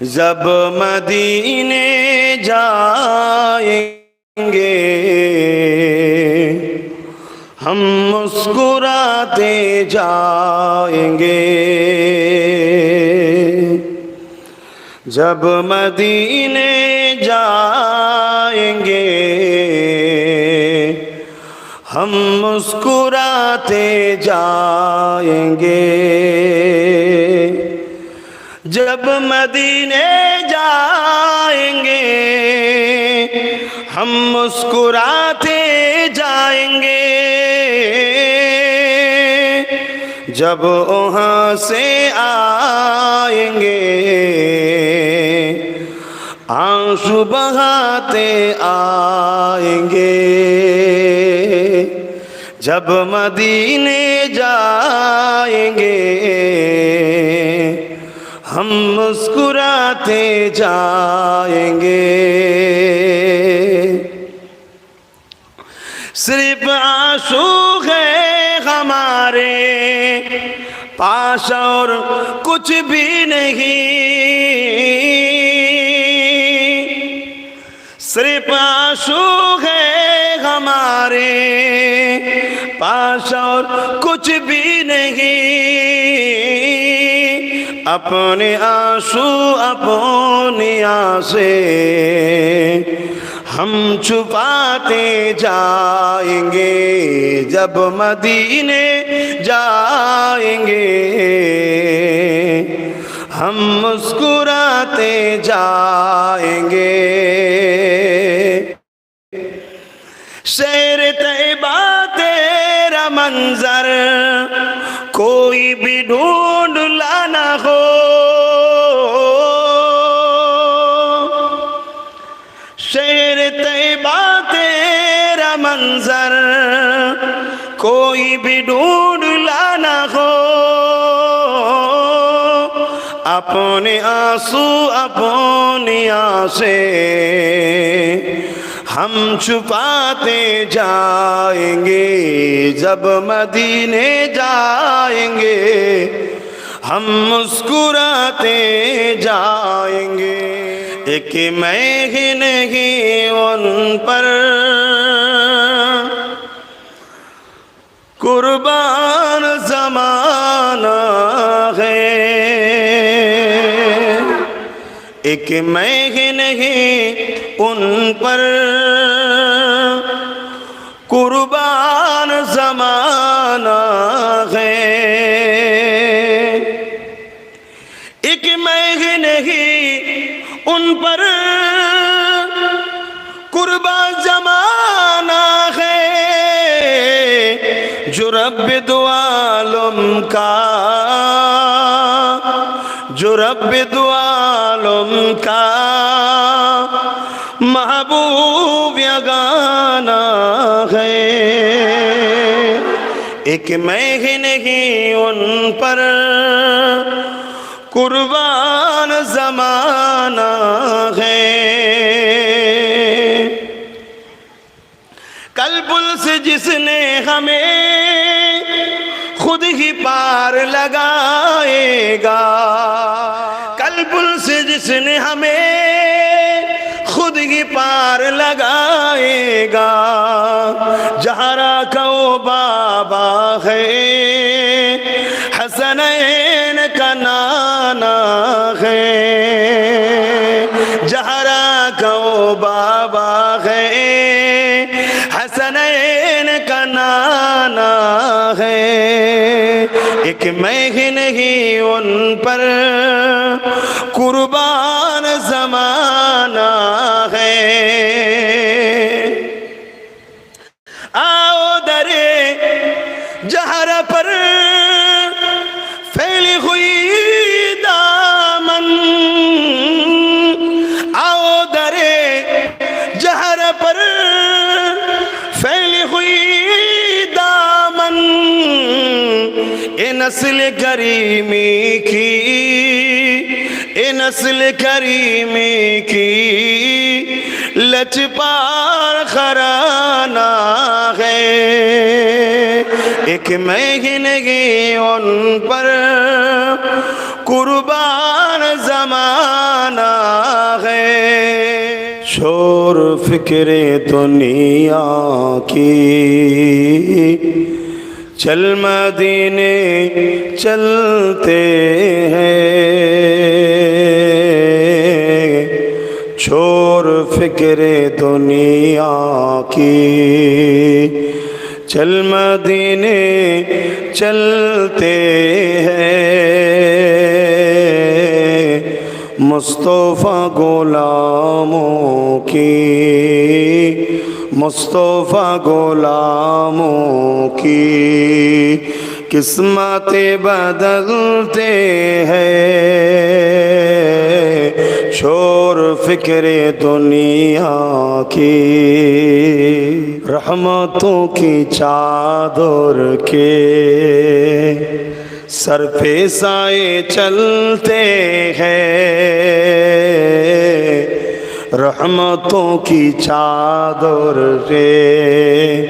جب مدینے جائیں گے، ہم مسکراتے جائیں گے۔ جب مدینے جائیں گے، ہم مسکراتے جائیں گے۔ जब मदीने जाएंगे हम मुस्कुराते जाएंगे जब वहाँ से आएंगे आंसू बहाते आएंगे जब मदीने जाएंगे हम मुस्कुराते जाएंगे सिर्फ आंसू है हमारे पास और कुछ भी नहीं सिर्फ आंसू है हमारे पास और कुछ भी नहीं اپنے آنسو اپنی آنسیں ہم چھپاتے جائیں گے۔ جب مدینے جائیں گے، ہم مسکراتے جائیں گے۔ شیر تیبہ تیرا منظر कोई भी ڈھونڈ لانا ہو شیر طیبہ तेरा मंजर कोई भी ढूंढ लाना हो अपने आंसू اپنی آنسیں ہم چھپاتے جائیں گے، جب مدینے جائیں گے، ہم مسکراتے جائیں گے۔ ایک میں ہی نہیں، ان پر قربان زمانہ ہے۔ ایک میں نہیں ان پر قربان زمانہ ہے ایک میں نہیں ان پر قربان زمانہ ہے جو رب دو عالم کا رب دو عالم کا محبوب یا گانا ہے ایک میں ہی نہیں ان پر قربان زمانہ ہے کل پل سے جس نے ہمیں خود ہی پار لگائے گا۔ کلبل سے جس نے ہمیں خود ہی پار لگائے گا۔ جہرا کو بابا ہے، حسنین کا نانا ہے۔ جہرا کو بابا ہے۔ एक ایک مہ نہیں उन पर कुर्बान जमाना है नस्ल करीमी की ए नस्ल करीमी की लचपार खराना है एक मैं ही नहीं उन पर कुर्बान जमान खराना है शोर फिक्र दुनिया की چل مدینے چلتے ہیں۔ چھوڑ فکر دنیا کی۔ چل مدینے چلتے ہیں۔ مصطفیٰ غلاموں کی۔ مصطفیٰ غلاموں کی قسمت بدلتے ہیں۔ شور فکر دنیا کی، رحمتوں کی چادر کے سر پہ سائے چلتے ہیں۔ رحمتوں کی چادر رے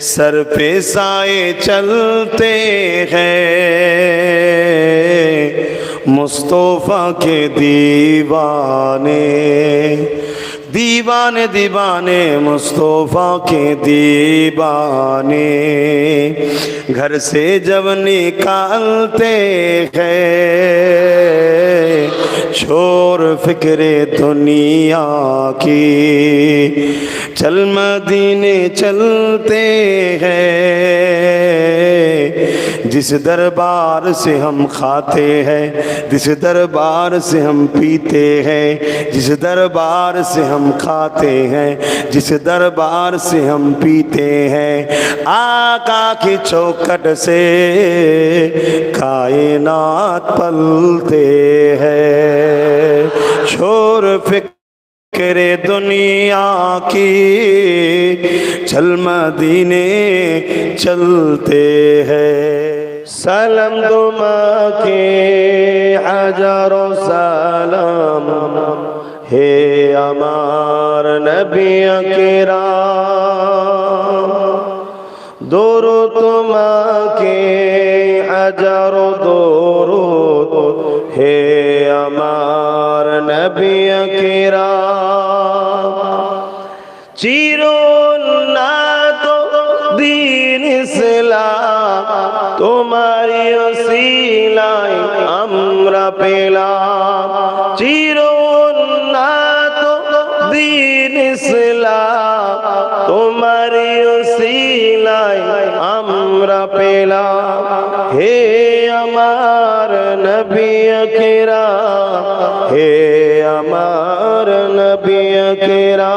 سر پہ سائے چلتے ہیں۔ مصطفیٰ کے دیوانے دیوانے دیوانے، مصطفیٰ کے دیوانے۔ گھر سے جب نکالتے ہیں۔ शोर फिक्र दुनिया की چل مدینے چلتے ہیں۔ جس دربار سے ہم کھاتے ہیں، جس دربار سے ہم پیتے ہیں، جس دربار سے ہم کھاتے ہیں، جس دربار سے ہم پیتے ہیں۔ آقا کی چوکٹ سے کائنات پلتے ہیں۔ شور فکر کرے دنیا کی، چل مدینے چلتے ہیں۔ سلم دما کے حجر و سلام۔ ہے امار نبی اکرام دور تما کے حجر و دورو۔ ہے امار نبی اکرام চিরোন্নাত দিন ইসলাম তোমারি ওসিলায় আমরা পেলাম। চিরোন্নাত দিন ইসলাম তোমারি ওসিলায় আমরা পেলাম। হে আমার নবী আখেরা, হে আমার নবী আখেরা।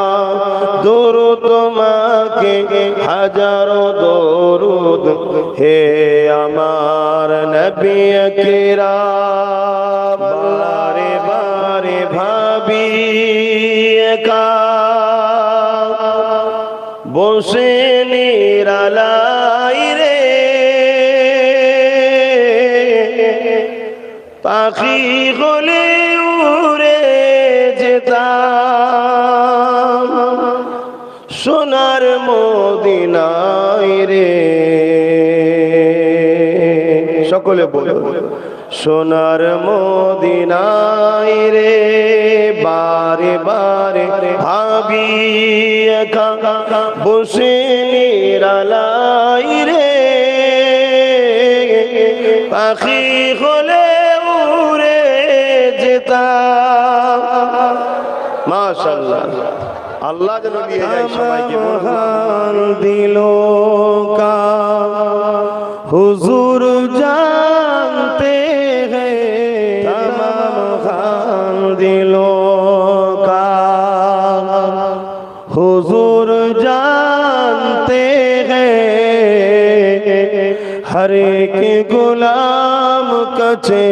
দরু তোমাকে হাজারো দরুদ। হে আমার নবী আখেরা বারে বারে ভাবি বসে নিরালাই রে। পাখি সোনার মদিনাই রে। সকলে বলো সোনার মদিনাই রে, বারে বারে ভাবি বসে নিরালাই রে। পাখি আল্লাহ যেন নিয়ে যায় সবাইকে দিল হুজুর জানতে দিল হুজুর জানতে হর গুলাম কচে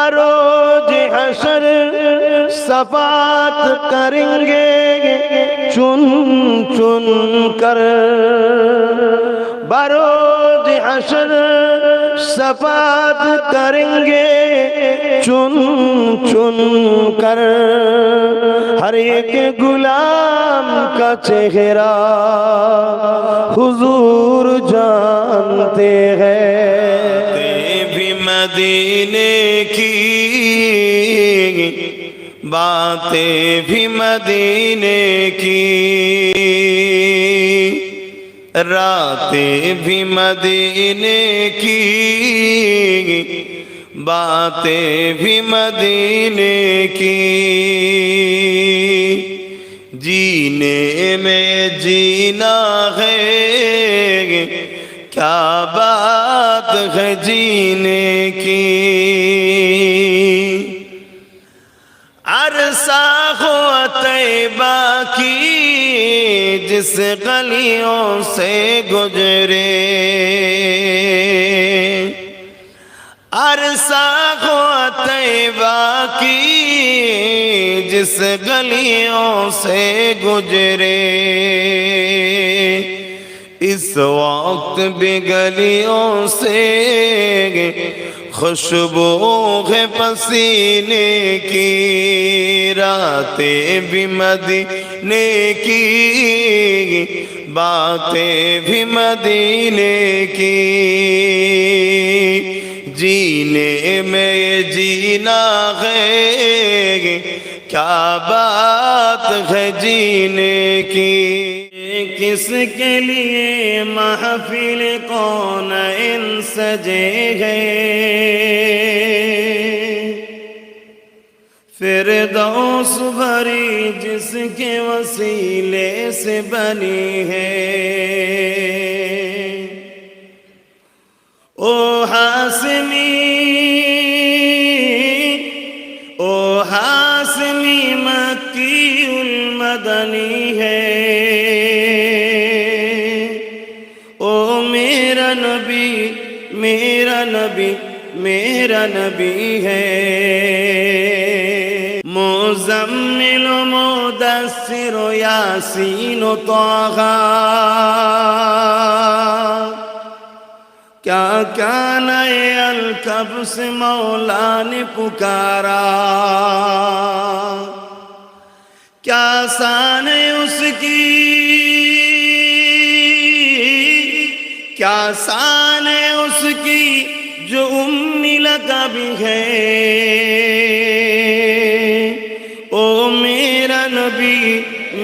بروج جی حشر صفات کریں گے، چن چن کر۔ بروج جی حشر صفات کریں گے، چن چن کر۔ ہر ایک غلام کا چہرہ حضور جانتے ہیں۔ بھی مدینے باتیں بھی مدینے کی۔ راتیں بھی مدینے کی۔ باتیں بھی مدینے کی۔ جینے میں جینا ہے۔ کیا بات ہے جینے کی؟ अरसा हो तैबा की जिस गलियों से गुजरे अरसा हो तैबा की जिस गलियों से गुजरे इस वक्त भी गलियों से खुशबू है पसीने की रातें भी मदीने की बातें भी मदीने की जीने में ये जीना है क्या बात है जीने की کس کے لیے محفل کون ان سجے گئے پھر دو بھری جس کے وسیلے سے بنی ہے۔ نبی، میرا نبی ہے۔ موزمل و مدسر و یاسین و طاغا۔ کیا کیا نئے الکب سے مولا نے پکارا۔ کیا سان اس کی؟ کیا سان उम्मी लकब है ओ मेरा नबी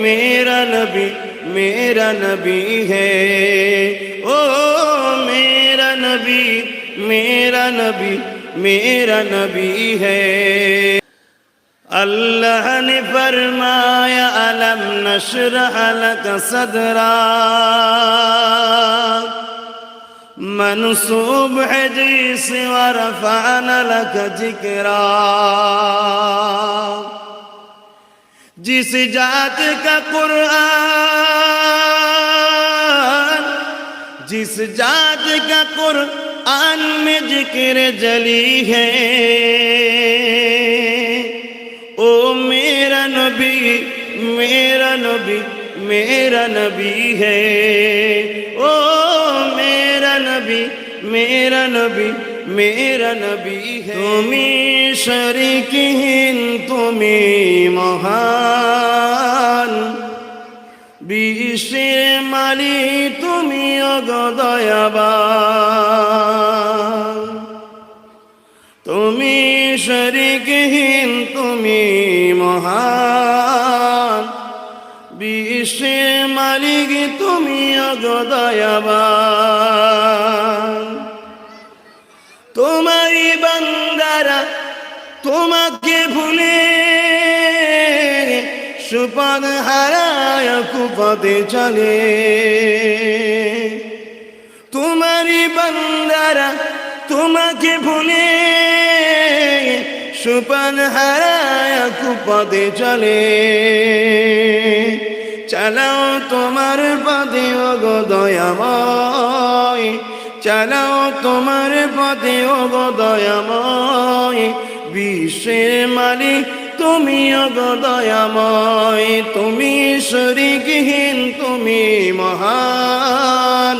मेरा नबी मेरा नबी है ओ मेरा नबी मेरा नबी मेरा नबी है अल्लाह ने फरमाया अलम नशरह लक सदरा منصوب ہے جس ورفعن لک ذکرا. جس جات کا قرآن، جس جات کا قرآن میں ذکر جلی ہے۔ او میرا نبی میرا نبی میرا نبی ہے۔ নবী, মেরা নবী মেরা নবী তুমি শরিকহীন তুমি মহান। বিশ্বের মালি তুমি অগদয়াবা তুমি শরিকহীন তুমি মহান। বিশ্বের মালিক, তুমি অগদয়াবা তোমাকে ভুলে সুপদ হারায় কুপদে চলে। তোমারই বান্দারা তোমাকে ভুলে সুপদ হারায় কুপদে চলে। চালাও তোমার পদে ওগো দয়াময়, চালাও তোমার পদে ওগো দয়াময় বিশ্বের মালিক তুমি ওগো দয়াময় তুমি শরিকহীন তুমি মহান।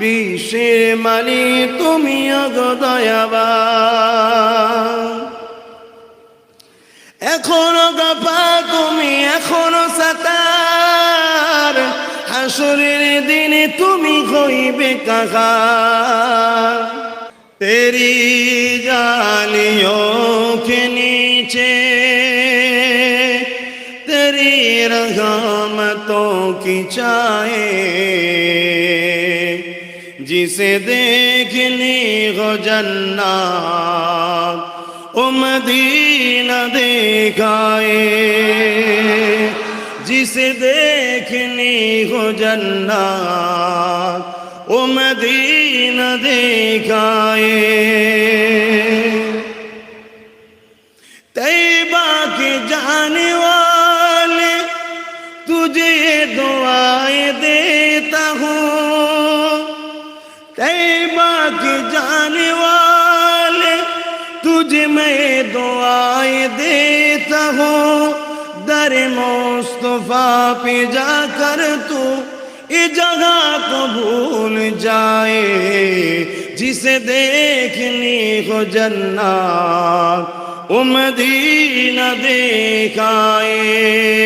বিশ্বের মালিক তুমি ওগো দয়াবান এখনও গপা তুমি, এখনও সাতার। হাসরের দিনে তুমি হইবে কাকা तेरी जालियों के नीचे तेरी रगामतों की चाहे जिसे देखनी हो जन्ना उमदीन देखाए जिसे देखनी हो जन्ना او مدینہ دیکھائے تیبہ کے جانے والے تجھے دعائیں دیتا ہوں۔ تیبہ کے جانے والے تجھے میں دعائیں دیتا ہوں۔ در مصطفیٰ پہ جا کر تو یہ جگہ کو بھول جائے جسے دیکھنی ہو جنات امدی مدینہ دیکھائے۔